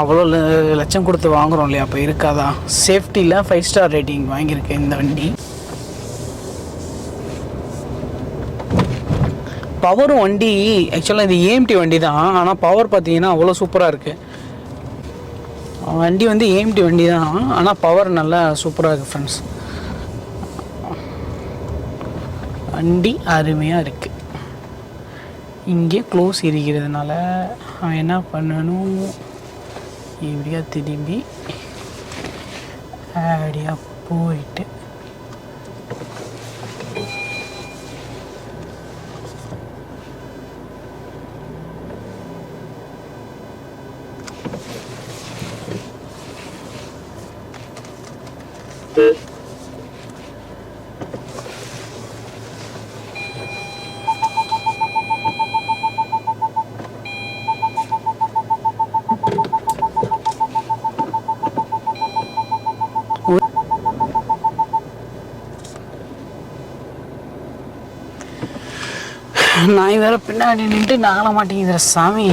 அவ்வளோ லட்சம் கொடுத்து வாங்குகிறோம் இல்லையா? அப்போ இருக்காதா? சேஃப்டியில் ஃபைவ் ஸ்டார் ரேட்டிங் வாங்கியிருக்கேன் இந்த வண்டி. பவரும் வண்டி ஆக்சுவலாக இது ஏஎம்டி வண்டி தான் ஆனால் பவர் பார்த்தீங்கன்னா அவ்வளோ சூப்பராக இருக்குது வண்டி வந்து ஏஎம்டி வண்டி தான் ஆனால் பவர் நல்லா சூப்பராக இருக்குது ஃப்ரெண்ட்ஸ் வண்டி அருமையாக இருக்குது இங்கே க்ளோஸ் இருக்கிறதுனால அவன் என்ன பண்ணணும்? இப்படியா திரும்பி அப்படியா போயிட்டு நான் வேற பின்னாடி நின்று நகல மாட்டேங்குது சாமி.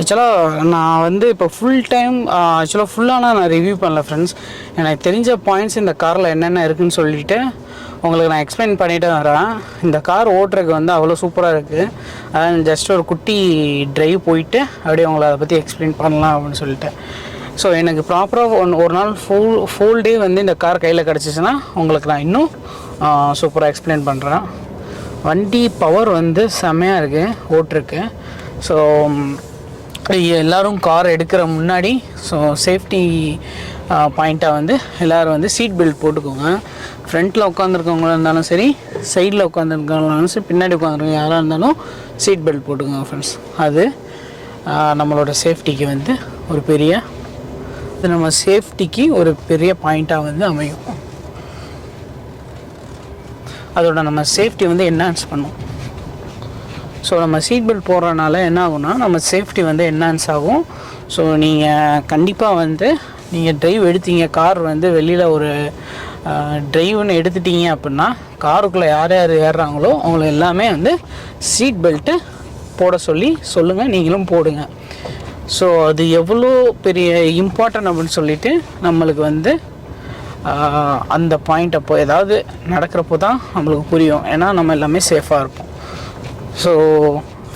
ஆக்சுவலாக நான் வந்து இப்போ ஃபுல் டைம் ஆக்சுவலாக ஃபுல்லானா நான் ரிவ்யூ பண்ணல ஃப்ரெண்ட்ஸ் எனக்கு தெரிஞ்ச பாயிண்ட்ஸ் இந்த காரில் என்னென்ன இருக்குன்னு சொல்லிட்டு உங்களுக்கு நான் எக்ஸ்பிளைன் பண்ணிட்டு வரேன் இந்த கார் ஓட்டுறதுக்கு வந்து அவ்வளோ சூப்பராக இருக்குது அதான் ஜஸ்ட் ஒரு குட்டி ட்ரைவ் போயிட்டு அப்படியே உங்களை அதை பற்றி எக்ஸ்பிளைன் பண்ணலாம் அப்படின்னு சொல்லிட்டு. ஸோ எனக்கு ப்ராப்பராக ஒன் ஒரு நாள் ஃபுல் ஃபுல் டே வந்து இந்த கார் கையில் கிடச்சிச்சின்னா உங்களுக்கு நான் இன்னும் சூப்பராக எக்ஸ்பிளைன் பண்ணுறேன் வண்டி பவர் வந்து செம்மையாக இருக்குது ஓட்டிருக்கு. ஸோ எல்லாரும் கார் எடுக்கிற முன்னாடி ஸோ சேஃப்டி பாயிண்ட்டாக வந்து எல்லோரும் வந்து சீட் பெல்ட் போட்டுக்கோங்க. ஃப்ரண்ட்டில் உட்காந்துருக்கவங்களா இருந்தாலும் சரி சைடில் உட்காந்துருக்கவங்களாலும் சரி பின்னாடி உட்காந்துருக்க யாராக இருந்தாலும் சீட் பெல்ட் போட்டுக்கோங்க ஃப்ரெண்ட்ஸ் அது நம்மளோட சேஃப்டிக்கு வந்து ஒரு பெரிய இது நம்ம சேஃப்டிக்கு ஒரு பெரிய பாயிண்ட்டாக வந்து அமையும். அதோட நம்ம சேஃப்டி வந்து என்ஹான்ஸ் பண்ணும். ஸோ நம்ம சீட் பெல்ட் போடுறனால என்ன ஆகும்னா நம்ம சேஃப்டி வந்து என்ஹான்ஸ் ஆகும். ஸோ நீங்கள் கண்டிப்பாக வந்து நீங்கள் டிரைவ் எடுத்தீங்க கார் வந்து வெளியில் ஒரு டிரைவ்னு எடுத்துட்டீங்க அப்படின்னா காருக்குள்ளே யார் யார் ஏறுறாங்களோ அவங்கள எல்லாமே வந்து சீட் பெல்ட்டு போட சொல்லி சொல்லுங்கள் நீங்களும் போடுங்க. ஸோ அது எவ்வளோ பெரிய இம்பார்ட்டன்ட் அப்படின்னு சொல்லிட்டு நம்மளுக்கு வந்து அந்த பாயிண்ட் அப்போ ஏதாவது நடக்கிறப்போ தான் நம்மளுக்கு புரியும். ஏன்னா நம்ம எல்லாமே சேஃபாக இருப்போம். ஸோ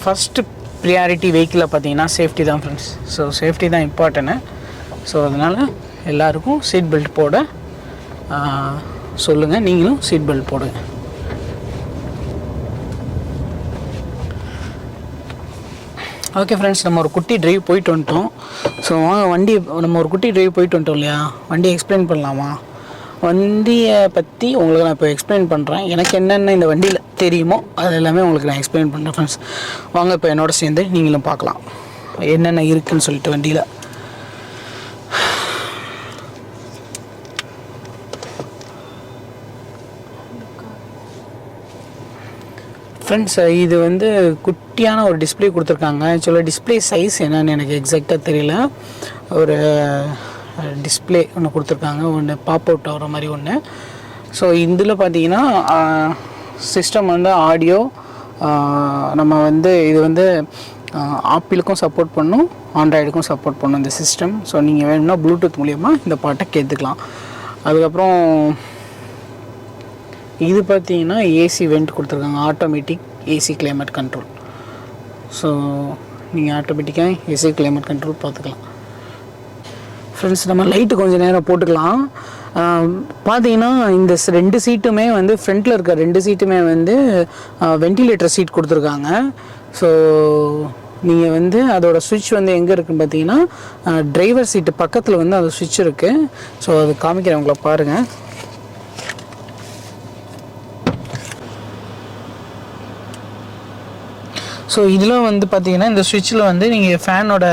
ஃபஸ்ட்டு ப்ரியாரிட்டி வெஹிக்கிளில் பார்த்தீங்கன்னா சேஃப்டி தான் ஃப்ரெண்ட்ஸ் ஸோ சேஃப்டி தான் இம்பார்ட்டன்னு ஸோ அதனால் எல்லாருக்கும் சீட் பெல்ட் போட சொல்லுங்கள் நீங்களும் சீட் பெல்ட் போடுங்க. ஓகே ஃப்ரெண்ட்ஸ் நம்ம ஒரு குட்டி ட்ரைவ் போயிட்டு வந்துட்டோம். ஸோ வாங்க வண்டி நம்ம ஒரு குட்டி டிரைவ் போயிட்டு வந்துட்டோம் இல்லையா? வண்டி எக்ஸ்பிளைன் பண்ணலாமா? வண்டியை பற்றி உங்களுக்கு நான் இப்போ எக்ஸ்பிளைன் பண்ணுறேன் எனக்கு என்னென்ன இந்த வண்டியில் தெரியுமோ அது எல்லாமே உங்களுக்கு நான் எக்ஸ்பிளைன் பண்ணுறேன் ஃப்ரெண்ட்ஸ் வாங்க இப்போ என்னோட சேர்ந்து நீங்களும் பார்க்கலாம். என்னென்ன இருக்குதுன்னு சொல்லிட்டு வண்டியில். ஃப்ரெண்ட்ஸ் இது வந்து குட்டியான ஒரு டிஸ்பிளே கொடுத்துருக்காங்க. ஆக்சுவலாக டிஸ்ப்ளே சைஸ் என்னன்னு எனக்கு எக்ஸாக்டாக தெரியல. ஒரு டிஸ்ப்ளே ஒன்று கொடுத்துருக்காங்க. ஒன்று பாப் அவுட் ஆகிற மாதிரி ஒன்று ஸோ இதில் பார்த்தீங்கன்னா சிஸ்டம் வந்து ஆடியோ நம்ம வந்து இது வந்து ஆப்பிளுக்கும் சப்போர்ட் பண்ணும் ஆண்ட்ராய்டுக்கும் சப்போர்ட் பண்ணும் இந்த சிஸ்டம் ஸோ நீங்கள் வேணும்னா ப்ளூடூத் மூலிமா இந்த பாட்டை கேட்டுக்கலாம். அதுக்கப்புறம் இது பார்த்தீங்கன்னா ஏசி வெண்ட் கொடுத்துருக்காங்க. Automatic AC climate control so நீங்கள் ஆட்டோமேட்டிக்காக ஏசி கிளைமேட் கண்ட்ரோல் பார்த்துக்கலாம். ஃப்ரெண்ட்ஸ் நம்ம லைட்டு கொஞ்சம் நேரம் போட்டுக்கலாம். பார்த்தீங்கன்னா இந்த ரெண்டு சீட்டுமே வந்து ஃப்ரண்ட்டில் இருக்க ரெண்டு சீட்டுமே வந்து வென்டிலேட்டர் சீட் கொடுத்துருக்காங்க. ஸோ நீங்கள் வந்து அதோட சுவிட்ச் வந்து எங்கே இருக்குன்னு பார்த்தீங்கன்னா டிரைவர் சீட்டு பக்கத்தில் வந்து அந்த சுவிட்ச் இருக்குது ஸோ அது காமிக்கிறேன் உங்களை பாருங்கள் ஸோ இதில் வந்து பார்த்தீங்கன்னா இந்த சுவிட்சில் வந்து நீங்கள் ஃபேனோட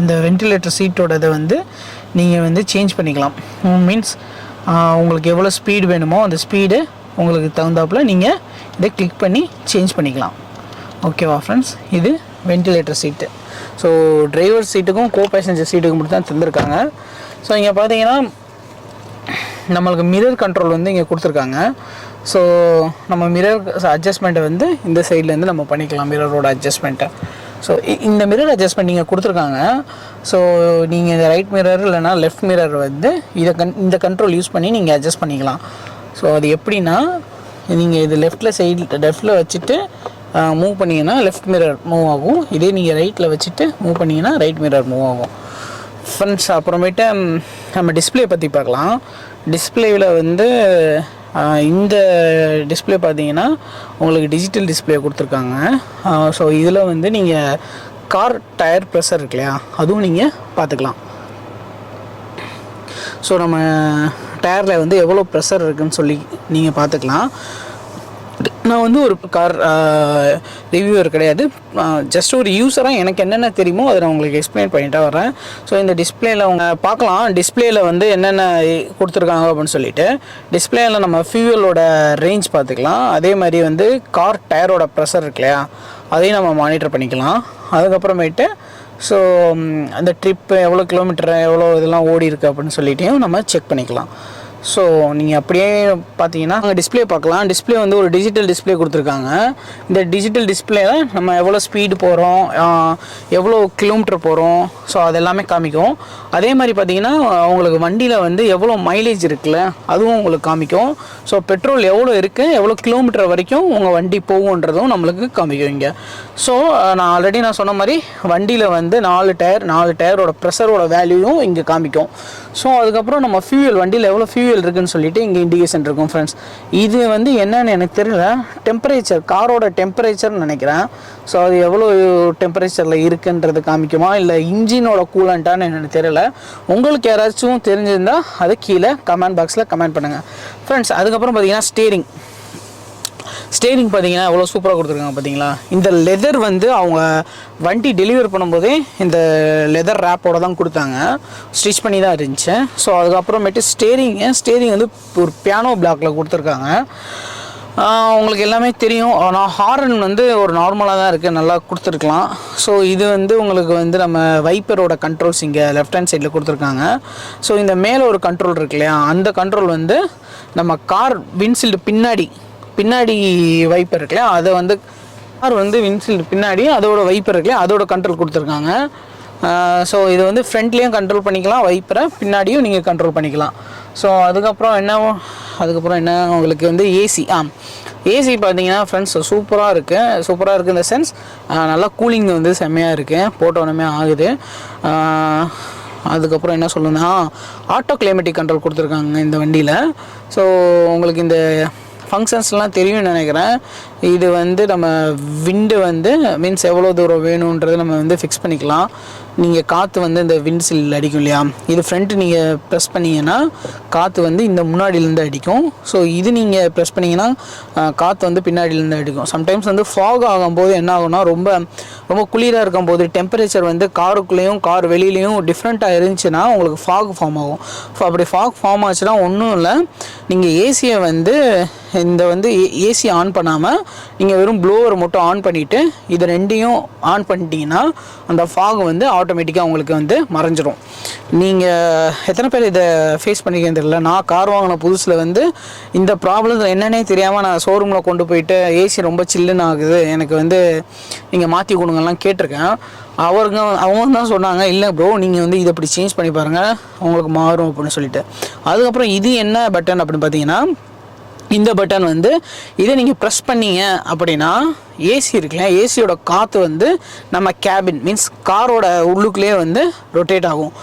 இந்த வென்டிலேட்டர் சீட்டோட இதை வந்து நீங்கள் வந்து சேஞ்ச் பண்ணிக்கலாம். மீன்ஸ் உங்களுக்கு எவ்வளோ ஸ்பீடு வேணுமோ அந்த ஸ்பீடு உங்களுக்கு தகுந்தாப்புல நீங்கள் இதை கிளிக் பண்ணி சேஞ்ச் பண்ணிக்கலாம். ஓகேவா ஃப்ரெண்ட்ஸ் இது வென்டிலேட்டர் சீட்டு ஸோ டிரைவர் சீட்டுக்கும் கோ பேசஞ்சர் சீட்டுக்கும் மட்டும் தான் தந்திருக்காங்க. ஸோ இங்கே பார்த்தீங்கன்னா நம்மளுக்கு மிரர் கண்ட்ரோல் வந்து இங்கே கொடுத்துருக்காங்க. ஸோ நம்ம மிரர் அட்ஜஸ்ட்மெண்ட்டை வந்து இந்த சைட்லேருந்து நம்ம பண்ணிக்கலாம் மிரரோட அட்ஜஸ்ட்மெண்ட்டை ஸோ இந்த மிரர் அட்ஜஸ்ட்மெண்ட் நீங்கள் கொடுத்துருக்காங்க. ஸோ நீங்கள் இந்த ரைட் மிரர் இல்லைனா லெஃப்ட் மிரர் வந்து இதை கன் இந்த கண்ட்ரோல் யூஸ் பண்ணி நீங்கள் அட்ஜஸ்ட் பண்ணிக்கலாம். ஸோ அது எப்படின்னா நீங்கள் இது லெஃப்ட்டில் சைடில் லெஃப்ட்டில் வச்சுட்டு மூவ் பண்ணிங்கன்னா லெஃப்ட் மிரர் மூவ் ஆகும். இதே நீங்கள் ரைட்டில் வச்சுட்டு மூவ் பண்ணிங்கன்னா ரைட் மிரர் மூவ் ஆகும். ஃப்ரெண்ட்ஸ் அப்புறமேட்டு நம்ம டிஸ்ப்ளே பற்றி பார்க்கலாம். டிஸ்பிளேவில் வந்து இந்த டிஸ்ப்ளே பார்த்தீங்கன்னா உங்களுக்கு டிஜிட்டல் டிஸ்ப்ளே கொடுத்துருக்காங்க. ஸோ இதில் வந்து நீங்கள் கார் டயர் ப்ரெஷர் இருக்கு இல்லையா? அதுவும் நீங்கள் பார்த்துக்கலாம். ஸோ நம்ம டயரில் வந்து எவ்வளோ ப்ரெஷர் இருக்குதுன்னு சொல்லி நீங்கள் பார்த்துக்கலாம். நான் வந்து ஒரு கார் ரிவ்யூவர் கிடையாது. ஜஸ்ட் ஒரு யூஸராக எனக்கு என்னென்ன தெரியுமோ அதை நான் உங்களுக்கு எக்ஸ்பிளைன் பண்ணிட்டு வரேன் ஸோ இந்த டிஸ்பிளேல அவங்க பார்க்கலாம். டிஸ்பிளேல வந்து என்னென்ன கொடுத்துருக்காங்க அப்படின்னு சொல்லிட்டு. டிஸ்பிளேல நம்ம ஃபியூவலோட ரேஞ்ச் பார்த்துக்கலாம். அதே மாதிரி வந்து கார் டயரோட ப்ரெஷர் இருக்கு இல்லையா? அதையும் நம்ம மானிட்டர் பண்ணிக்கலாம். அதுக்கப்புறமேட்டு ஸோ அந்த ட்ரிப்பு எவ்வளோ கிலோமீட்டர் எவ்வளோ இதெல்லாம் ஓடி இருக்கு அப்படின்னு சொல்லிட்டையும் நம்ம செக் பண்ணிக்கலாம். ஸோ நீங்கள் அப்படியே பார்த்தீங்கன்னா அங்கே டிஸ்ப்ளே பார்க்கலாம். டிஸ்பிளே வந்து ஒரு டிஜிட்டல் டிஸ்ப்ளே கொடுத்துருக்காங்க. இந்த டிஜிட்டல் டிஸ்பிளேல நம்ம எவ்வளோ ஸ்பீடு போகிறோம் எவ்வளோ கிலோமீட்டர் போகிறோம் ஸோ அது எல்லாமே காமிக்கும். அதே மாதிரி பார்த்தீங்கன்னா உங்களுக்கு வண்டியில் வந்து எவ்வளோ மைலேஜ் இருக்குல்ல அதுவும் உங்களுக்கு காமிக்கும். ஸோ பெட்ரோல் எவ்வளோ இருக்குது எவ்வளோ கிலோமீட்டர் வரைக்கும் உங்கள் வண்டி போகுன்றதும் நம்மளுக்கு காமிக்கும் இங்கே. ஸோ நான் ஆல்ரெடி நான் சொன்ன மாதிரி வண்டியில் வந்து நாலு டயர் நாலு டயரோட ப்ரெஷரோட வேல்யூவும் இங்கே காமிக்கும். ஸோ அதுக்கப்புறம் நம்ம ஃபியூயல் வண்டியில் எவ்வளோ ஃபியூயல் இருக்குன்னு சொல்லிட்டு இங்கே இண்டிகேஷன் இருக்கும் ஃப்ரெண்ட்ஸ் இது வந்து என்னன்னு எனக்கு தெரியல. டெம்பரேச்சர் காரோட டெம்பரேச்சர்னு நினைக்கிறேன். ஸோ அது எவ்வளோ டெம்பரேச்சரில் இருக்குன்றது காமிக்குமா? இல்லை இன்ஜினோட கூலண்ட்டான்னு எனக்கு தெரியல. உங்களுக்கு யாராச்சும் தெரிஞ்சிருந்தா அதை கீழே கமெண்ட் பாக்ஸில் கமெண்ட் பண்ணுங்கள் ஃப்ரெண்ட்ஸ் அதுக்கப்புறம் பார்த்தீங்கன்னா ஸ்டேரிங் ஸ்டேரிங் பார்த்தீங்கன்னா எவ்வளோ சூப்பராக கொடுத்துருக்காங்க பார்த்தீங்களா இந்த லெதர் வந்து அவங்க வண்டி டெலிவர் பண்ணும்போதே இந்த லெதர் ரேப்போட தான் கொடுத்தாங்க. ஸ்டிச் பண்ணி தான் இருந்துச்சு. ஸோ அதுக்கப்புறமேட்டு ஸ்டேரிங்கு ஸ்டேரிங் வந்து ஒரு பியானோ பிளாக்ல கொடுத்துருக்காங்க. உங்களுக்கு எல்லாமே தெரியும். ஆனால் ஹாரன் வந்து ஒரு நார்மலாக தான் இருக்குது நல்லா கொடுத்துருக்கலாம். ஸோ இது வந்து உங்களுக்கு வந்து நம்ம வைப்பரோட கண்ட்ரோல்ஸ் இங்கே லெஃப்ட் ஹேண்ட் சைடில் கொடுத்துருக்காங்க. ஸோ இந்த மேலே ஒரு கண்ட்ரோல் இருக்கு இல்லையா? அந்த கண்ட்ரோல் வந்து நம்ம கார் விண்ட்ஷீல்டு பின்னாடி பின்னாடி வைப்பர் இருக்குல்ல இல்லையா? அதை வந்து கார் வந்து வின்சில் பின்னாடி அதோட வைப்பர் இருக்குல்ல அதோட கண்ட்ரோல் கொடுத்துருக்காங்க. ஸோ இது வந்து ஃப்ரண்ட்லேயும் கண்ட்ரோல் பண்ணிக்கலாம் வைப்பரை பின்னாடியும் நீங்கள் கண்ட்ரோல் பண்ணிக்கலாம். ஸோ அதுக்கப்புறம் என்ன அதுக்கப்புறம் என்ன உங்களுக்கு வந்து ஏசி ஆ ஏசி பார்த்தீங்கன்னா ஃப்ரெண்ட்ஸ் சூப்பராக இருக்குது சூப்பராக இருக்குது இந்த சென்ஸ் நல்லா கூலிங் வந்து செம்மையாக இருக்குது போட்டோன்னே ஆகுது. அதுக்கப்புறம் என்ன சொல்லணும்னா ஆட்டோ கிளைமேட்டிக் கண்ட்ரோல் கொடுத்துருக்காங்க இந்த வண்டியில். ஸோ உங்களுக்கு இந்த ஃபங்க்ஷன்ஸ்லாம் தெரியும்னு நினைக்கிறேன். இது வந்து நம்ம விண்டு வந்து மீன்ஸ் எவ்வளோ தூரம் வேணுன்றதை நம்ம வந்து ஃபிக்ஸ் பண்ணிக்கலாம். நீங்கள் காற்று வந்து இந்த விண்ட் சில் அடிக்கும் இல்லையா? இது ஃப்ரண்ட்டு நீங்கள் ப்ரெஸ் பண்ணீங்கன்னா காற்று வந்து இந்த முன்னாடியிலேருந்து அடிக்கும். ஸோ இது நீங்கள் ப்ரெஸ் பண்ணீங்கன்னா காற்று வந்து பின்னாடியிலேருந்து அடிக்கும். சம்டைம்ஸ் வந்து ஃபாக் ஆகும்போது என்ன ஆகும்னா ரொம்ப ரொம்ப குளிராக இருக்கும்போது டெம்பரேச்சர் வந்து காருக்குள்ளேயும் கார் வெளியிலையும் டிஃப்ரெண்ட்டாக இருந்துச்சுன்னா உங்களுக்கு ஃபாக் ஃபார்ம் ஆகும். ஸோ அப்படி ஃபாக் ஃபார்ம் ஆச்சுன்னா ஒன்றும் இல்லை. நீங்கள் ஏசியை வந்து இந்த வந்து ஏசி ஆன் பண்ணாமல் நீங்கள் வெறும் ப்ளோவர் மட்டும் ஆன் பண்ணிவிட்டு இதை ரெண்டையும் ஆன் பண்ணிட்டீங்கன்னா அந்த ஃபாக் வந்து ஆட்டோமேட்டிக்காக உங்களுக்கு வந்து மறைஞ்சிரும். நீங்கள் எத்தனை பேர் இதை ஃபேஸ் பண்ணிக்கிறேன் தெரியல. நான் கார் வாங்கின புதுசில் வந்து இந்த ப்ராப்ளம் என்னன்னே தெரியாமல் நான் ஷோரூமில் கொண்டு போயிட்டு ஏசி ரொம்ப சில்லுன்னு ஆகுது. எனக்கு வந்து நீங்கள் மாற்றி கொடுங்கலாம் கேட்டிருக்கேன். அவருங்க அவங்க தான் சொன்னாங்க இல்லை ப்ரோ நீங்கள் வந்து இதை இப்படி சேஞ்ச் பண்ணி பாருங்கள் உங்களுக்கு மாறும் அப்படின்னு சொல்லிட்டு. அதுக்கப்புறம் இது என்ன பட்டன் அப்படின்னு பார்த்தீங்கன்னா இந்த பட்டன் வந்து இதை நீங்கள் ப்ரெஸ் பண்ணீங்க அப்படின்னா ஏசி இருக்குல்ல ஏசியோட காற்று வந்து நம்ம கேபின் மீன்ஸ் காரோட உள்ளுக்குள்ளேயே வந்து ரொட்டேட் ஆகும்.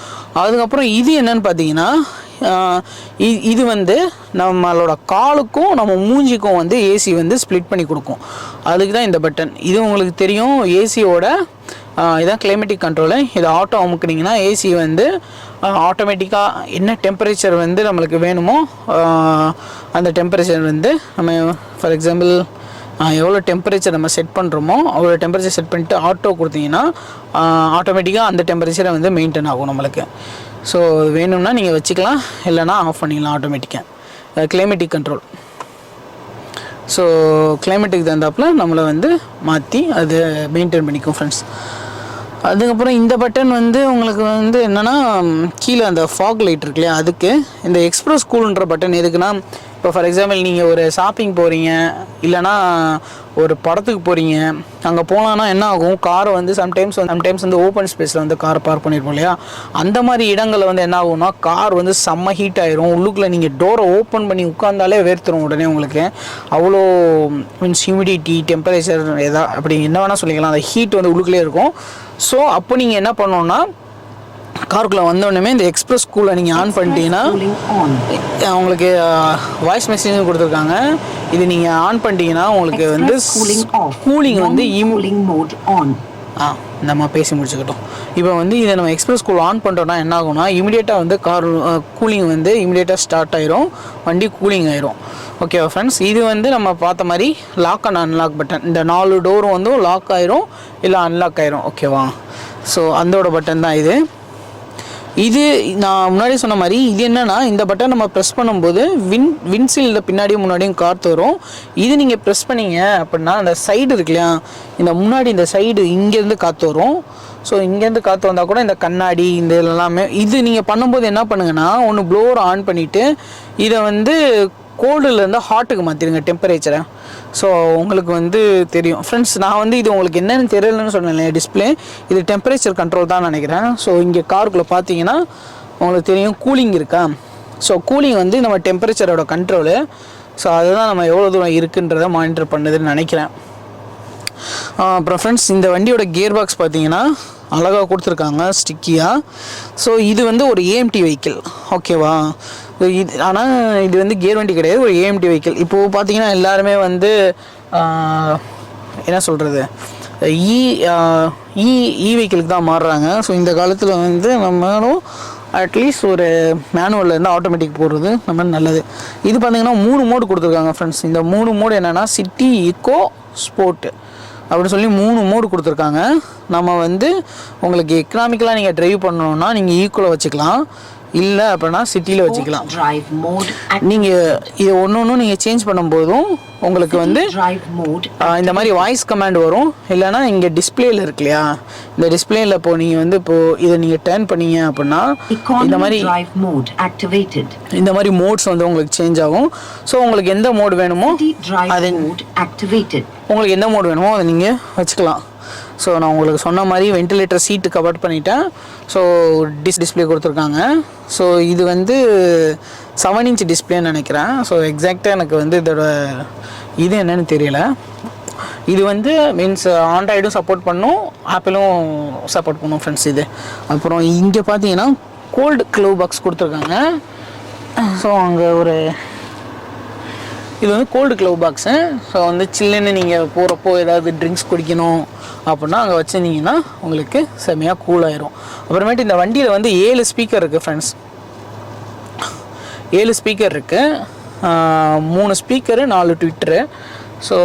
அதுக்கப்புறம் இது என்னன்னு பார்த்தீங்கன்னா இது வந்து நம்மளோட காலுக்கும் நம்ம மூஞ்சிக்கும் வந்து ஏசி வந்து ஸ்ப்ளிட் பண்ணி கொடுக்கும். அதுக்கு தான் இந்த பட்டன் இது உங்களுக்கு தெரியும் ஏசியோட இதான் கிளைமேட்டிக் கண்ட்ரோலு இது ஆட்டோ அமுக்குனிங்கன்னா ஏசி வந்து ஆட்டோமேட்டிக்காக என்ன டெம்பரேச்சர் வந்து நம்மளுக்கு வேணுமோ அந்த டெம்பரேச்சர் வந்து நம்ம ஃபார் எக்ஸாம்பிள் எவ்வளோ டெம்பரேச்சர் நம்ம செட் பண்ணுறோமோ அவ்வளோ டெம்பரேச்சர் செட் பண்ணிட்டு ஆட்டோ கொடுத்தீங்கன்னா ஆட்டோமேட்டிக்காக அந்த டெம்பரேச்சரை வந்து மெயின்டைன் ஆகும் நம்மளுக்கு. ஸோ வேணும்னா நீங்கள் வச்சுக்கலாம் இல்லைனா ஆஃப் பண்ணிக்கலாம் ஆட்டோமேட்டிக்காக கிளைமேட்டிக் கண்ட்ரோல் ஸோ கிளைமேட்டுக்கு தகுந்தாப்புல நம்மளை வந்து மாற்றி அது மெயின்டைன் பண்ணிக்கும் ஃப்ரெண்ட்ஸ் அதுக்கப்புறம் இந்த பட்டன் வந்து உங்களுக்கு வந்து என்னென்னா கீழே அந்த ஃபாக் லைட் இருக்கு இல்லையா அதுக்கு இந்த எக்ஸ்ப்ரெஸ் கூல்ன்ற பட்டன் எதுக்குன்னா இப்போ ஃபார் எக்ஸாம்பிள் நீங்கள் ஒரு ஷாப்பிங் போகிறீங்க இல்லைனா ஒரு படத்துக்கு போகிறீங்க அங்கே போகலான்னா என்ன ஆகும்? காரை வந்து சம்டைம்ஸ் வந்து சம்டைம்ஸ் வந்து ஓப்பன் ஸ்பேஸில் வந்து கார் பார்க் பண்ணியிருப்போம் இல்லையா? அந்த மாதிரி இடங்களில் வந்து என்ன ஆகும்னா கார் வந்து செம்ம ஹீட் ஆயிரும். உள்ளுக்குள்ளே நீங்கள் டோரை ஓப்பன் பண்ணி உட்காந்தாலே வேர்த்துரும் உடனே உங்களுக்கு. அவ்வளோ மீன்ஸ் ஹியூமிடிட்டி டெம்பரேச்சர் எதா அப்படி என்ன வேணால் சொல்லிக்கலாம். அந்த ஹீட் வந்து உள்ளுக்குள்ளே இருக்கும். ஸோ அப்போ நீங்கள் என்ன பண்ணோன்னா காருக்குள்ளே வந்தோடனே இந்த எக்ஸ்பிரஸ் கூலை நீங்கள் ஆன் பண்ணிட்டீங்கன்னா. உங்களுக்கு வாய்ஸ் மெசேஜும் கொடுத்துருக்காங்க. இது நீங்கள் ஆன் பண்ணிட்டீங்கன்னா உங்களுக்கு வந்து. கூலிங் வந்து cooling mode on. ஆ நம்ம பேசி முடிச்சுக்கிட்டோம். இப்போ வந்து இதை நம்ம எக்ஸ்பிரஸ் கூல் ஆன் பண்ணிட்டோம்னா என்ன ஆகும்னா இமிடியேட்டாக வந்து கார் கூலிங் வந்து இமிடியேட்டாக ஸ்டார்ட் ஆயிரும். வண்டி கூலிங் ஆயிரும். ஓகேவா ஃப்ரெண்ட்ஸ் இது வந்து நம்ம பார்த்த மாதிரி லாக் அண்ட் அன்லாக் பட்டன் இந்த நாலு டோரும் வந்து லாக் ஆயிரும் இல்லை அன்லாக் ஆயிரும். ஓகேவா ஸோ அந்தோட பட்டன் தான் இது. இது நான் முன்னாடி சொன்ன மாதிரி இது என்னன்னா இந்த பட்டன் நம்ம ப்ரெஸ் பண்ணும்போது வின் வின்சீல்டில் பின்னாடியும் முன்னாடியும் காற்று வரும். இது நீங்கள் ப்ரெஸ் பண்ணீங்க அப்படின்னா அந்த சைடு இருக்கு இல்லையா? இந்த முன்னாடி இந்த சைடு இங்கேருந்து காற்று வரும். ஸோ இங்கேருந்து காற்று வந்தால் கூட இந்த கண்ணாடி இந்த இது எல்லாமே இது நீங்கள் பண்ணும்போது என்ன பண்ணுங்கன்னா ஒன்று ப்ளோவர் ஆன் பண்ணிவிட்டு இதை வந்து கோல்டுலேருந்து ஹாட்டுக்கு மாற்றிடுங்க டெம்பரேச்சரை ஸோ உங்களுக்கு வந்து தெரியும். ஃப்ரெண்ட்ஸ் நான் வந்து இது உங்களுக்கு என்னென்னு தெரியலன்னு சொன்னேன் டிஸ்பிளே இது டெம்பரேச்சர் கண்ட்ரோல் தான் நினைக்கிறேன். ஸோ இங்கே காருக்குள்ளே பார்த்தீங்கன்னா உங்களுக்கு தெரியும் கூலிங் இருக்கா? ஸோ கூலிங் வந்து நம்ம டெம்பரேச்சரோட கண்ட்ரோலு ஸோ அதுதான் நம்ம எவ்வளோ தூரம் இருக்குன்றதை மானிட்டர் பண்ணுதுன்னு நினைக்கிறேன். அப்புறம் ஃப்ரெண்ட்ஸ் இந்த வண்டியோட கியர் பாக்ஸ் பார்த்தீங்கன்னா அழகாக கொடுத்துருக்காங்க ஸ்டிக்கியாக ஸோ இது வந்து ஒரு ஏஎம்டி வெஹிக்கிள் ஓகேவா இது ஆனால் இது வந்து கியர் வண்டி கிடையாது ஒரு ஏஎம்டி வெஹிக்கிள் இப்போது பார்த்தீங்கன்னா எல்லாருமே வந்து என்ன சொல்கிறது இ e, இ இ e, வெஹிக்கிளுக்கு e தான் மாறுறாங்க. ஸோ இந்த காலத்தில் வந்து நம்மளும் அட்லீஸ்ட் ஒரு மேனுவலில் இருந்து ஆட்டோமேட்டிக் போடுறது நம்ம நல்லது. இது பார்த்தீங்கன்னா மூணு மோடு கொடுத்துருக்காங்க ஃப்ரெண்ட்ஸ் இந்த மூணு மோடு என்னென்னா சிட்டி இக்கோ ஸ்போர்ட்டு அப்படின்னு சொல்லி மூணு மோடு கொடுத்துருக்காங்க. நம்ம வந்து உங்களுக்கு எக்கனாமிக்கலாக நீங்கள் ட்ரைவ் பண்ணணுன்னா நீங்கள் ஈக்குவலாக வச்சுக்கலாம். இல்லை அப்படின்னா சிட்டியில் வச்சுக்கலாம். நீங்கள் இது ஒன்று ஒன்று நீங்கள் சேஞ்ச் பண்ணும்போதும் உங்களுக்கு வந்து இந்த மாதிரி வாய்ஸ் கமாண்ட் வரும். இல்லைன்னா இங்கே டிஸ்பிளேல இருக்கு இல்லையா? இந்த டிஸ்பிளேல இப்போ நீங்கள் வந்து இப்போ இதை நீங்கள் டேர்ன் பண்ணீங்க அப்படின்னா இந்த மாதிரி. இந்த மாதிரி மோட்ஸ் வந்து உங்களுக்கு சேஞ்ச் ஆகும். ஸோ உங்களுக்கு எந்த மோடு வேணுமோ அது. உங்களுக்கு எந்த மோடு வேணுமோ அதை நீங்கள் வச்சுக்கலாம். ஸோ நான் உங்களுக்கு சொன்ன மாதிரி வென்டிலேட்டர் சீட்டு கவர் பண்ணிட்டேன். ஸோ டிஸ் டிஸ்பிளே கொடுத்துருக்காங்க. ஸோ இது வந்து செவன் இன்ச் டிஸ்பிளேன்னு நினைக்கிறேன். ஸோ எக்ஸாக்டாக எனக்கு வந்து இதோட இது என்னன்னு தெரியல. இது வந்து மீன்ஸ் ஆண்ட்ராய்டும் சப்போர்ட் பண்ணும் ஆப்பிளும் சப்போர்ட் பண்ணும் ஃப்ரெண்ட்ஸ் இது. அப்புறம் இங்கே பார்த்தீங்கன்னா கோல்டு க்ளோ பாக்ஸ் கொடுத்துருக்காங்க. ஸோ அங்கே ஒரு இது வந்து கோல்டு க்ளவ் பாக்ஸு ஸோ வந்து சில்லுன்னு நீங்கள் போகிறப்போ ஏதாவது ட்ரிங்க்ஸ் குடிக்கணும் அப்படின்னா அங்கே வச்சுருந்தீங்கன்னா உங்களுக்கு செம்மையாக கூலாயிரும் அப்புறமேட்டு இந்த வண்டியில் வந்து ஏழு ஸ்பீக்கர் இருக்குது ஃப்ரெண்ட்ஸ் ஏழு ஸ்பீக்கர் இருக்குது மூணு ஸ்பீக்கரு நாலு ட்விட்டரு ஸோ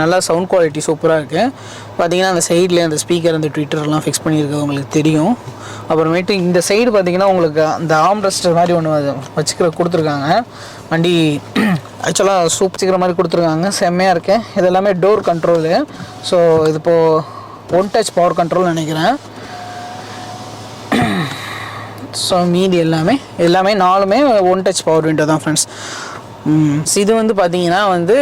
நல்லா சவுண்ட் குவாலிட்டி சூப்பராக இருக்குது பார்த்தீங்கன்னா அந்த சைடில் அந்த ஸ்பீக்கர் அந்த ட்விட்டர்லாம் ஃபிக்ஸ் பண்ணியிருக்கிறது உங்களுக்கு தெரியும். அப்புறமேட்டு இந்த சைடு பார்த்தீங்கன்னா உங்களுக்கு அந்த ஆம் ரெஸ்டர் மாதிரி ஒன்று வச்சுக்கிற கொடுத்துருக்காங்க. வண்டி ஆக்சுவலாக சூப் வச்சுக்கிற மாதிரி கொடுத்துருக்காங்க. செம்மையாக இருக்கேன் இது எல்லாமே டோர் கண்ட்ரோலு ஸோ இது இப்போது ஒன் டச் பவர் கண்ட்ரோல் நினைக்கிறேன். ஸோ மீதி எல்லாமே எல்லாமே நாலுமே ஒன் டச் பவர் விண்டோ தான் ஃப்ரெண்ட்ஸ் இது வந்து பார்த்தீங்கன்னா வந்து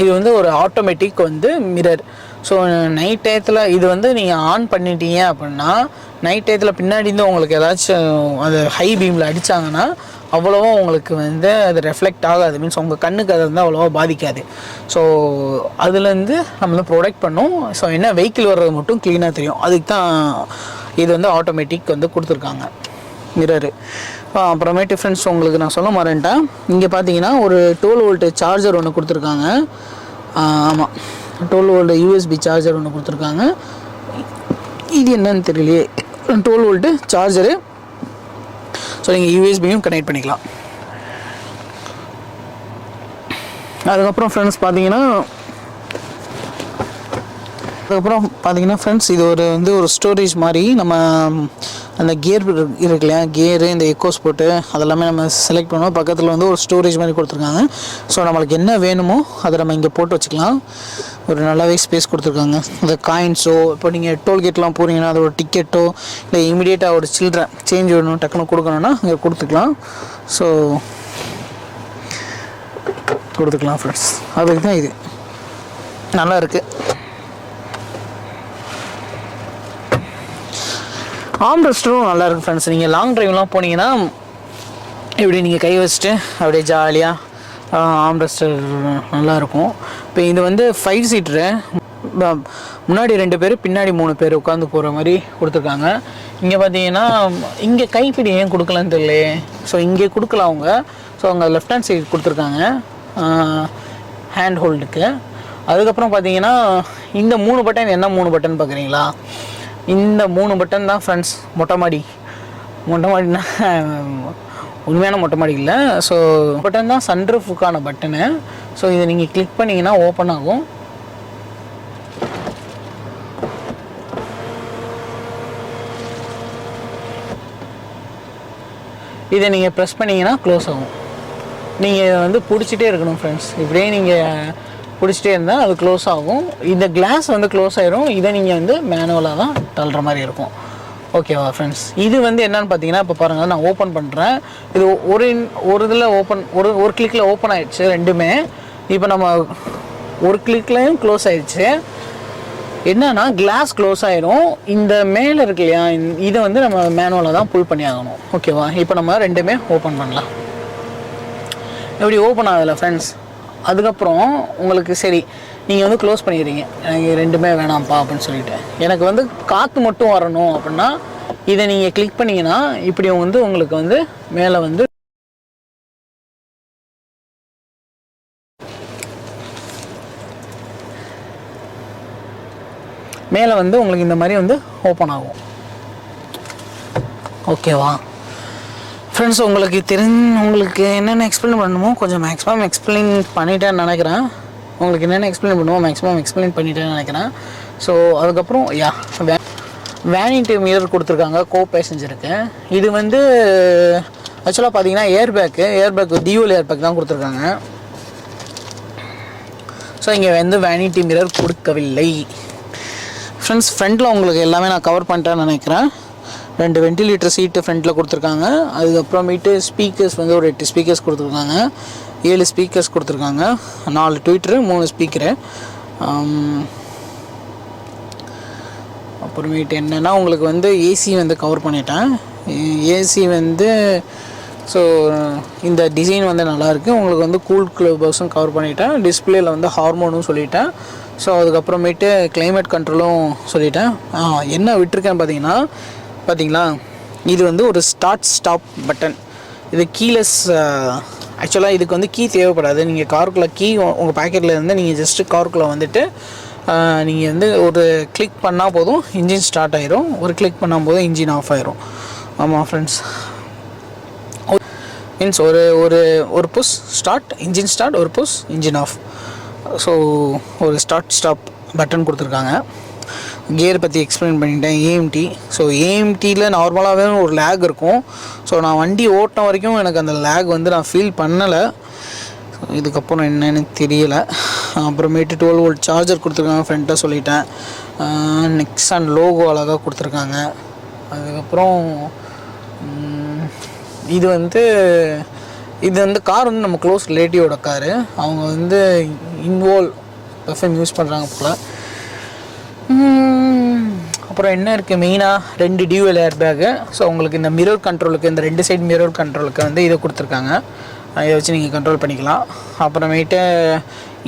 இது வந்து ஒரு ஆட்டோமேட்டிக் வந்து மிரர் ஸோ நைட் டயத்தில் இது வந்து நீங்கள் ஆன் பண்ணிட்டீங்க அப்படின்னா நைட் டயத்தில் பின்னாடி இருந்து உங்களுக்கு ஏதாச்சும் அது ஹை பீமில் அடித்தாங்கன்னா அவ்வளோவா உங்களுக்கு வந்து அது ரெஃப்ளெக்ட் ஆகாது. மீன்ஸ் உங்கள் கண்ணுக்கு அது வந்து அவ்வளோவா பாதிக்காது. ஸோ அதுலேருந்து நம்ம வந்து ப்ரொடெக்ட் பண்ணும். ஸோ என்ன? வெஹிக்கிள் வர்றது மட்டும் க்ளீனாக தெரியும். அதுக்கு தான் இது வந்து ஆட்டோமேட்டிக் வந்து கொடுத்துருக்காங்க. மிரரு அப்புறமேட்டு ஃப்ரெண்ட்ஸ் உங்களுக்கு நான் சொல்ல மாறேன்ட்டேன் இங்கே பார்த்தீங்கன்னா ஒரு டுவெல் வோல்ட்டு சார்ஜர் ஒன்று கொடுத்துருக்காங்க. ஆமாம் டுவெல் வோல்ட்டு யூஎஸ்பி சார்ஜர் ஒன்று கொடுத்துருக்காங்க. இது என்னன்னு தெரியலையே. டுவெல் வோல்ட்டு சார்ஜரு ஸோ நீங்கள் யூஎஸ்பியும் கனெக்ட் பண்ணிக்கலாம். அதுக்கப்புறம் ஃப்ரெண்ட்ஸ் பார்த்தீங்கன்னா அதுக்கப்புறம் பார்த்தீங்கன்னா ஃப்ரெண்ட்ஸ் இது ஒரு வந்து ஒரு ஸ்டோரேஜ் மாதிரி நம்ம அந்த கியர் இருக்கு இல்லையா? கியரு இந்த எக்கோ ஸ்போர்ட்டு அதெல்லாமே நம்ம செலக்ட் பண்ணுவோம் பக்கத்தில் வந்து ஒரு ஸ்டோரேஜ் மாதிரி கொடுத்துருக்காங்க. ஸோ நம்மளுக்கு என்ன வேணுமோ அதை நம்ம இங்கே போட்டு வச்சுக்கலாம். ஒரு நல்லாவே ஸ்பேஸ் கொடுத்துருக்காங்க. இந்த காயின்ஸோ இப்போ நீங்கள் டோல்கேட்லாம் போகிறீங்கன்னா அதோட டிக்கெட்டோ இல்லை இமீடியேட்டாக ஒரு சில்ட்ரன் சேஞ்ச் வேணும் டக்குன்னு கொடுக்கணுன்னா இங்கே கொடுத்துக்கலாம். ஸோ கொடுத்துக்கலாம் ஃப்ரெண்ட்ஸ் அதுக்கு தான் இது. நல்லா இருக்குது ஆம் ரெஸ்டரும் நல்லா ஃப்ரெண்ட்ஸ் நீங்கள் லாங் டிரைவ்லாம் போனீங்கன்னா இப்படி நீங்கள் கை வச்சுட்டு அப்படியே ஜாலியாக ஆம்ரெஸ்டர் நல்லாயிருக்கும். இப்போ இது வந்து ஃபைவ் சீட்ரு முன்னாடி ரெண்டு பேர் பின்னாடி மூணு பேர் உட்காந்து போகிற மாதிரி கொடுத்துருக்காங்க. இங்கே பார்த்தீங்கன்னா இங்கே கைப்பிடி ஏன் கொடுக்கலன்னு தெரியலையே. ஸோ இங்கே கொடுக்கல அவங்க. ஸோ அவங்க லெஃப்ட் ஹேண்ட் சைடு கொடுத்துருக்காங்க. ஹேண்ட் ஹோல்டுக்கு அதுக்கப்புறம் பார்த்தீங்கன்னா இந்த மூணு பட்டன் என்ன மூணு பட்டன் பார்க்குறீங்களா இந்த மூணு பட்டன் தான் ஃப்ரெண்ட்ஸ் மொட்டை மாடி. மொட்டை மாடினா உண்மையான மொட்டை மாடி இல்லை. ஸோ பட்டன் தான் சன்ரூஃபுக்கான பட்டனு ஸோ இதை நீங்கள் கிளிக் பண்ணிங்கன்னா ஓப்பன் ஆகும். இதை நீங்கள் ப்ரெஸ் பண்ணிங்கன்னா க்ளோஸ் ஆகும். நீங்கள் இதை வந்து பிடிச்சிட்டே இருக்கணும் ஃப்ரெண்ட்ஸ் இப்படியே நீங்கள் பிடிச்சிட்டே இருந்தால் அது க்ளோஸ் ஆகும். இந்த கிளாஸ் வந்து க்ளோஸ் ஆயிரும். இதை நீங்கள் வந்து மேனுவலாக தான் தள்ளுற மாதிரி இருக்கும். ஓகேவா ஃப்ரெண்ட்ஸ் இது வந்து என்னன்னு பார்த்தீங்கன்னா இப்போ பாருங்கள் நான் ஓப்பன் பண்ணுறேன் இது ஒரு ஒரு இதில் ஓப்பன் ஒரு ஒரு கிளிக்கில் ஓப்பன் ஆயிடுச்சு ரெண்டுமே. இப்போ நம்ம ஒரு கிளிக்லையும் க்ளோஸ் ஆயிடுச்சு. என்னன்னா கிளாஸ் க்ளோஸ் ஆகிடும் இந்த மேலே இருக்கு இல்லையா இதை வந்து நம்ம மேனுவலாக தான் புல் பண்ணி ஆகணும். ஓகேவா? இப்போ நம்ம ரெண்டுமே ஓப்பன் பண்ணலாம். இப்படி ஓப்பன் ஆகலை ஃப்ரெண்ட்ஸ் அதுக்கப்புறம் உங்களுக்கு சரி நீங்கள் வந்து க்ளோஸ் பண்ணிடுறீங்க எனக்கு ரெண்டுமே வேணாம்ப்பா அப்படின்னு சொல்லிட்டு. எனக்கு வந்து காற்று மட்டும் வரணும் அப்படின்னா இதை நீங்கள் கிளிக் பண்ணிங்கன்னா இப்படி வந்து உங்களுக்கு வந்து மேலே வந்து மேலே வந்து உங்களுக்கு இந்த மாதிரி வந்து ஓப்பன் ஆகும். ஓகேவா ஃப்ரெண்ட்ஸ் உங்களுக்கு தெரிஞ்ச உங்களுக்கு என்னென்ன எக்ஸ்பிளைன் பண்ணணுமோ கொஞ்சம் மேக்ஸிமம் எக்ஸ்பிளைன் பண்ணிட்டேன்னு நினைக்கிறேன். உங்களுக்கு என்னென்ன எக்ஸ்பிளைன் பண்ணுவோம் மேக்ஸிமம் எக்ஸ்பிளைன் பண்ணிட்டேன்னு நினைக்கிறேன். ஸோ அதுக்கப்புறம் யா வே வேனிட்டி மிரர் கொடுத்துருக்காங்க கோ பேசஞ்சருக்கு இது வந்து ஆக்சுவலாக பார்த்தீங்கன்னா air bag air bag dual air bag தான் கொடுத்துருக்காங்க. ஸோ இங்கே வந்து வேனிட்டி மிரர் கொடுக்கவில்லை. ஃப்ரெண்ட்ஸ் ஃப்ரண்ட்டில் உங்களுக்கு எல்லாமே நான் கவர் பண்ணிட்டேன்னு நினைக்கிறேன். ரெண்டு வென்டிலேட்டர் சீட்டு ஃப்ரண்ட்டில் கொடுத்துருக்காங்க. அதுக்கப்புறமேட்டு ஸ்பீக்கர்ஸ் வந்து ஒரு எட்டு ஸ்பீக்கர்ஸ் கொடுத்துருக்காங்க. ஏழு ஸ்பீக்கர்ஸ் கொடுத்துருக்காங்க. நாலு ட்விட்டரு மூணு ஸ்பீக்கரு அப்புறமேட்டு என்னென்னா உங்களுக்கு வந்து ஏசி வந்து கவர் பண்ணிட்டேன். ஏசி வந்து ஸோ இந்த டிசைன் வந்து நல்லாயிருக்கு உங்களுக்கு வந்து கூல் க்ளோபர்ஸும் கவர் பண்ணிட்டேன். டிஸ்பிளேயில் வந்து ஹார்மோனும் சொல்லிட்டேன். ஸோ அதுக்கப்புறமேட்டு கிளைமேட் கண்ட்ரோலும் சொல்லிட்டேன். என்ன விட்டுருக்கேன் பார்த்தீங்கன்னா பார்த்தீங்களா இது வந்து ஒரு ஸ்டார்ட் ஸ்டாப் பட்டன் இது கீலெஸ் ஆக்சுவலாக இதுக்கு வந்து கீ தேவைப்படாது. நீங்கள் காருக்குள்ளே கீ உங்கள் பேக்கெட்டில் இருந்து நீங்கள் ஜஸ்ட்டு காருக்குள்ளே வந்துட்டு நீங்கள் வந்து ஒரு கிளிக் பண்ணால் போதும் இன்ஜின் ஸ்டார்ட் ஆயிரும். ஒரு கிளிக் பண்ணால் போதும் இன்ஜின் ஆஃப் ஆயிரும். ஆமாம் ஃப்ரெண்ட்ஸ் மீன்ஸ் ஒரு ஒரு ஒரு புஷ் ஸ்டார்ட் இன்ஜின் ஸ்டார்ட் ஒரு புஷ் இன்ஜின் ஆஃப் ஸோ ஒரு ஸ்டார்ட் ஸ்டாப் பட்டன் கொடுத்துருக்காங்க. கியர் பற்றி எக்ஸ்பிளைன் பண்ணிட்டேன் ஏஎம்டி ஸோ ஏஎம்டியில் நார்மலாகவே ஒரு லேக் இருக்கும். ஸோ நான் வண்டி ஓட்டின வரைக்கும் எனக்கு அந்த லேக் வந்து நான் ஃபீல் பண்ணலை. இதுக்கப்புறம் என்னன்னு தெரியலை. அப்புறமேட்டு டுவெல் வோல்ட் சார்ஜர் கொடுத்துருக்காங்க ஃப்ரண்ட்டாக சொல்லிட்டேன். நெக்ஸான் லோகோ அழகாக கொடுத்துருக்காங்க. அதுக்கப்புறம் இது வந்து இது வந்து கார் வந்து நம்ம க்ளோஸ் ரிலேட்டிவோட காரு அவங்க வந்து இன்வால்வ் எஃப்எம் யூஸ் பண்ணுறாங்க போல். அப்புறம் என்ன இருக்குது மெயினாக ரெண்டு டியூவல் ஏர் பேக்கு ஸோ உங்களுக்கு இந்த மிரர் கண்ட்ரோலுக்கு இந்த ரெண்டு சைடு மிரர் கண்ட்ரோலுக்கு வந்து இதை கொடுத்துருக்காங்க. இதை வச்சு நீங்கள் கண்ட்ரோல் பண்ணிக்கலாம். அப்புறமேட்டு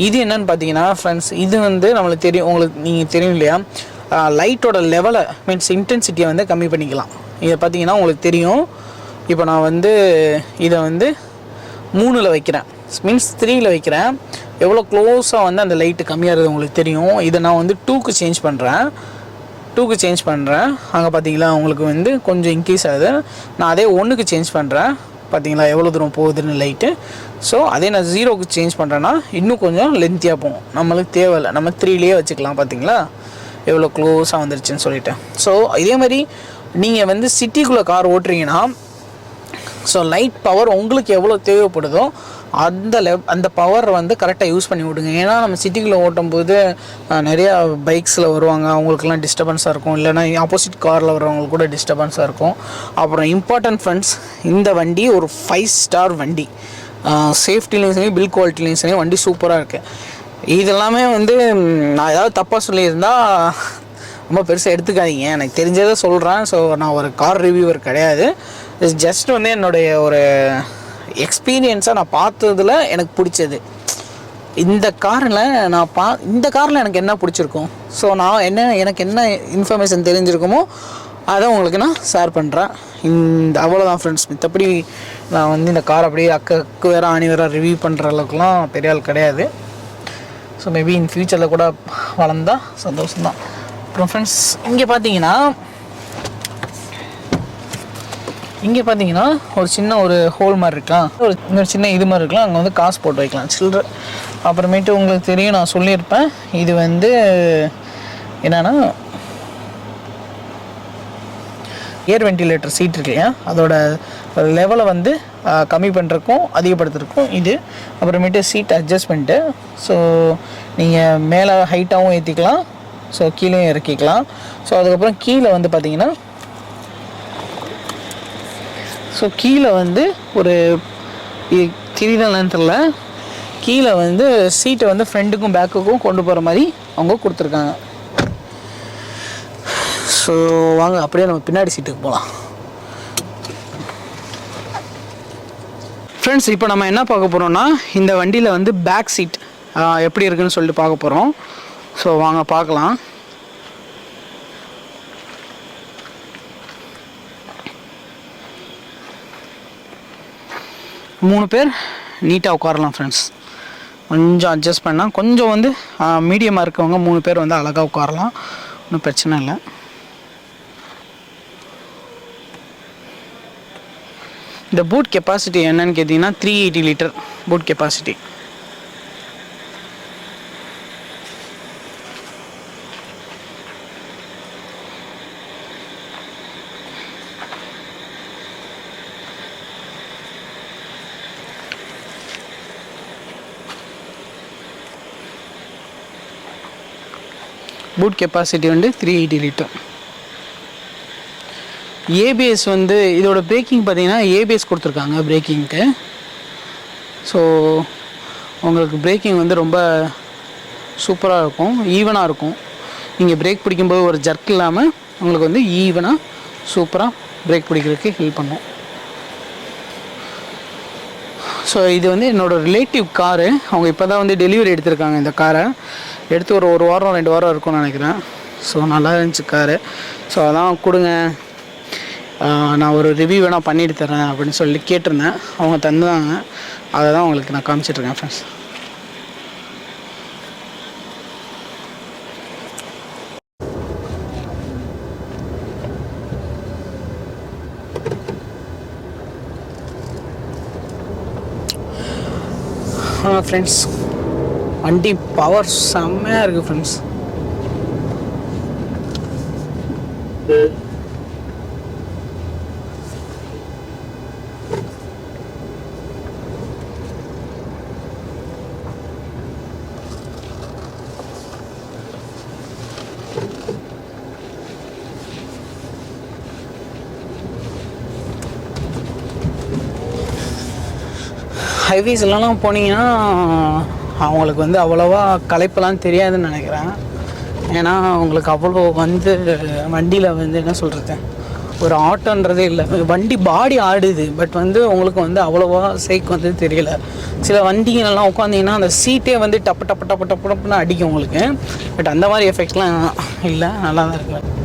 இது என்னன்னு பார்த்தீங்கன்னா ஃப்ரெண்ட்ஸ் இது வந்து நம்மளுக்கு தெரியும் உங்களுக்கு நீங்கள் தெரியும் இல்லையா? லைட்டோட லெவலை மீன்ஸ் இன்டென்சிட்டியை வந்து கம்மி பண்ணிக்கலாம். இதை பார்த்தீங்கன்னா உங்களுக்கு தெரியும். இப்போ நான் வந்து இதை வந்து மூணில் வைக்கிறேன். மீன்ஸ் த்ரீயில் வைக்கிறேன். எவ்வளோ க்ளோஸாக வந்து அந்த லைட்டு கம்மியாகிறது உங்களுக்கு தெரியும். இதை நான் வந்து டூக்கு சேஞ்ச் பண்ணுறேன் டூக்கு சேஞ்ச் பண்ணுறேன் அங்கே பார்த்தீங்களா உங்களுக்கு வந்து கொஞ்சம் இன்க்ரீஸ் ஆகுது. நான் அதே ஒன்றுக்கு சேஞ்ச் பண்ணுறேன் பார்த்தீங்களா எவ்வளோ தூரம் போகுதுன்னு லைட்டு ஸோ அதே நான் ஜீரோக்கு சேஞ்ச் பண்ணுறேன்னா இன்னும் கொஞ்சம் லென்த்தியாக போகும். நம்மளுக்கு தேவையில்லை. நம்ம த்ரீலேயே வச்சுக்கலாம் பார்த்தீங்களா எவ்வளோ க்ளோஸாக வந்துருச்சுன்னு சொல்லிட்டு. ஸோ இதே மாதிரி நீங்கள் வந்து சிட்டிக்குள்ளே கார் ஓட்டுறீங்கன்னா ஸோ லைட் பவர் உங்களுக்கு எவ்வளோ தேவைப்படுதோ அந்த லெவ் அந்த பவர் வந்து கரெக்டாக யூஸ் பண்ணி விடுங்க. ஏன்னா நம்ம சிட்டிக்குள்ளே ஓட்டும்போது நிறையா பைக்ஸில் வருவாங்க. அவங்களுக்குலாம் டிஸ்டர்பன்ஸாக இருக்கும். இல்லைன்னா ஆப்போசிட் காரில் வரவங்களுக்கு கூட டிஸ்டர்பன்ஸாக இருக்கும். அப்புறம் இம்பார்ட்டன்ட் ஃப்ரெண்ட்ஸ் இந்த வண்டி ஒரு ஃபைவ் ஸ்டார் வண்டி. சேஃப்டிலையும் சரி பில் குவாலிட்டிலையும் சரி வண்டி சூப்பராக இருக்குது இதெல்லாமே வந்து நான் ஏதாவது தப்பாக சொல்லியிருந்தால் ரொம்ப பெருசாக எடுத்துக்காதீங்க. எனக்கு தெரிஞ்சதை சொல்கிறேன் ஸோ நான் ஒரு கார் ரிவ்யூவர் கிடையாது. ஜஸ்ட் வந்து என்னுடைய ஒரு எக்ஸ்பீரியன்ஸாக நான் பார்த்ததுல எனக்கு பிடிச்சது. இந்த காரில் நான் பா இந்த காரில் எனக்கு என்ன பிடிச்சிருக்கும்? ஸோ நான் என்ன எனக்கு என்ன இன்ஃபர்மேஷன் தெரிஞ்சிருக்குமோ அதை உங்களுக்கு நான் ஷேர் பண்ணுறேன் இந்த அவ்வளோதான் ஃப்ரெண்ட்ஸ் மித்தபடி நான் வந்து இந்த கார் அப்படியே அக்கக்கு வேற ஆணி வேற ரிவ்யூ பண்ணுற அளவுக்குலாம் பெரிய ஆள் கிடையாது. ஸோ மேபி இன் ஃப்யூச்சரில் கூட வளர்ந்தா சந்தோஷம்தான். அப்புறம் ஃப்ரெண்ட்ஸ் இங்கே பார்த்தீங்கன்னா இங்கே பார்த்தீங்கன்னா ஒரு சின்ன ஒரு ஹோல் மாதிரி இருக்கலாம் ஒரு இன்னொரு சின்ன இது மாதிரி இருக்கலாம். அங்கே வந்து காசு போட்டு வைக்கலாம் சில்லற. அப்புறமேட்டு உங்களுக்கு தெரியும் நான் சொல்லியிருப்பேன். இது வந்து என்னென்னா ஏர் வென்டிலேட்டர் சீட் இருக்கு இல்லையா? அதோட லெவலை வந்து கம்மி பண்ணுறக்கும் அதிகப்படுத்துறதுக்கும் இது. அப்புறமேட்டு சீட் அட்ஜஸ்ட்மெண்ட்டு ஸோ நீங்கள் மேலே ஹைட்டாகவும் ஏற்றிக்கலாம் ஸோ கீழே இறக்கிக்கலாம். ஸோ அதுக்கப்புறம் கீழே வந்து பார்த்தீங்கன்னா ஸோ கீழே வந்து ஒரு தெரியுதான்னு தெரில கீழே வந்து சீட்டை வந்து ஃப்ரண்ட்டுக்கும் பேக்குக்கும் கொண்டு போகிற மாதிரி அவங்க கொடுத்துருக்காங்க. ஸோ வாங்க அப்படியே நம்ம பின்னாடி சீட்டுக்கு போகலாம் ஃப்ரெண்ட்ஸ் இப்போ நம்ம என்ன பார்க்க போகிறோம்னா இந்த வண்டியில் வந்து பேக் சீட் எப்படி இருக்குன்னு சொல்லிட்டு பார்க்க போகிறோம் ஸோ வாங்க பார்க்கலாம். மூணு பேர் நீட்டாக உட்காரலாம் ஃப்ரெண்ட்ஸ் கொஞ்சம் அட்ஜஸ்ட் பண்ணால் கொஞ்சம் வந்து மீடியமாக இருக்கவங்க மூணு பேர் வந்து அழகாக உட்காரலாம். ஒன்றும் பிரச்சனை இல்லை. இந்த பூட் கெப்பாசிட்டி என்னன்னு கேட்டிங்கன்னா three eighty litre boot capacity boot capacity வந்து த்ரீ எயிட்டி லிட்டர். ஏபிஎஸ் வந்து இதோட பிரேக்கிங் பார்த்தீங்கன்னா ஏபிஎஸ் கொடுத்துருக்காங்க பிரேக்கிங்க்கு ஸோ உங்களுக்கு பிரேக்கிங் வந்து ரொம்ப சூப்பராக இருக்கும் ஈவனாக இருக்கும். நீங்கள் பிரேக் பிடிக்கும்போது ஒரு ஜர்க் இல்லாமல் உங்களுக்கு வந்து ஈவனாக சூப்பராக பிரேக் பிடிக்கிறதுக்கு ஹெல்ப் பண்ணும். ஸோ இது வந்து என்னோடய ரிலேட்டிவ் காரு அவங்க இப்போ தான் வந்து டெலிவரி எடுத்திருக்காங்க இந்த காரை எடுத்து ஒரு ஒரு வாரம் ரெண்டு வாரம் இருக்கும்னு நினைக்கிறேன். ஸோ நல்லா இருந்துச்சு காரு ஸோ அதான் கொடுங்க. நான் ஒரு ரிவ்யூ வேணால் பண்ணிட்டு தரேன் அப்படின்னு சொல்லி கேட்டிருந்தேன். அவங்க தந்தாங்க. அதை தான் உங்களுக்கு நான் காமிச்சிட்ருக்கேன் ஃப்ரெண்ட்ஸ் ஃப்ரெண்ட்ஸ் வண்டி பவர் செம்மையாக இருக்குது ஃப்ரெண்ட்ஸ் ஹைவேஸ் எல்லாம் போனீங்கன்னா அவங்களுக்கு வந்து அவ்வளோவா களைப்பெல்லாம் தெரியாதுன்னு நினைக்கிறேன். ஏன்னா அவங்களுக்கு அவ்வளோ வந்து வண்டியில் வந்து என்ன சொல்கிறது ஒரு ஆட்டோன்றதே இல்லை. வண்டி பாடி ஆடுது. பட் வந்து உங்களுக்கு வந்து அவ்வளோவா சேக் வந்து தெரியல. சில வண்டிங்கெல்லாம் உட்காந்திங்கன்னா அந்த சீட்டே வந்து டப்பு டப்பு டப்பு டப்பு டப்புன்னு அடிக்கும் உங்களுக்கு. பட் அந்த மாதிரி எஃபெக்ட்லாம் இல்லை. நல்லா தான் இருக்குது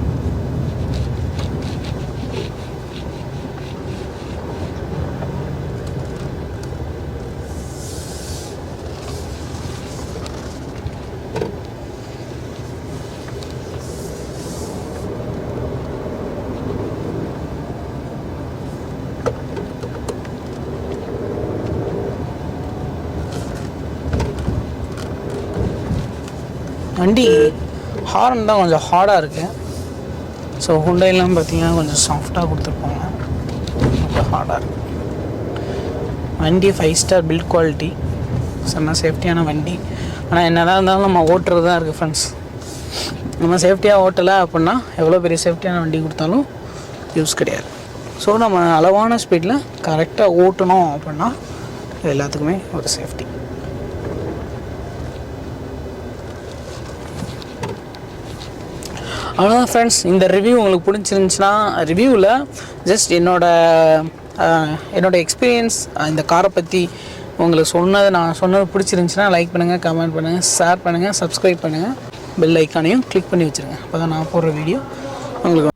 வண்டி ஹார்ன் தான் கொஞ்சம் ஹார்டாக இருக்குது ஸோ ஹுண்டைலாம் பார்த்தீங்கன்னா கொஞ்சம் சாஃப்டாக கொடுத்துருப்பாங்க. கொஞ்சம் ஹார்டாக இருக்குது வண்டி ஃபைவ் ஸ்டார் பில்ட் குவாலிட்டி செம்ம சேஃப்டியான வண்டி. ஆனால் என்னதான் இருந்தாலும் நம்ம ஓட்டுறது தான் இருக்குது ஃப்ரெண்ட்ஸ் நம்ம சேஃப்டியாக ஓட்டலை அப்படின்னா எவ்வளோ பெரிய சேஃப்டியான வண்டி கொடுத்தாலும் யூஸ் கிடையாது. ஸோ நம்ம அளவான ஸ்பீடில் கரெக்டாக ஓட்டணும் அப்படின்னா எல்லாத்துக்குமே ஒரு சேஃப்டி அவ்வளோதான் ஃப்ரெண்ட்ஸ் இந்த ரிவ்யூ உங்களுக்கு பிடிச்சிருந்துச்சுன்னா ரிவ்யூவில் ஜஸ்ட் என்னோட என்னோட எக்ஸ்பீரியன்ஸ் இந்த காரை பற்றி உங்களுக்கு சொன்னது நான் சொன்னது பிடிச்சிருந்துச்சுன்னா லைக் பண்ணுங்கள் கமெண்ட் பண்ணுங்கள் ஷேர் பண்ணுங்கள் சப்ஸ்கிரைப் பண்ணுங்கள் பெல் ஐக்கானையும் கிளிக் பண்ணி வச்சுருங்க. அப்போ தான் நான் போடுற வீடியோ உங்களுக்கு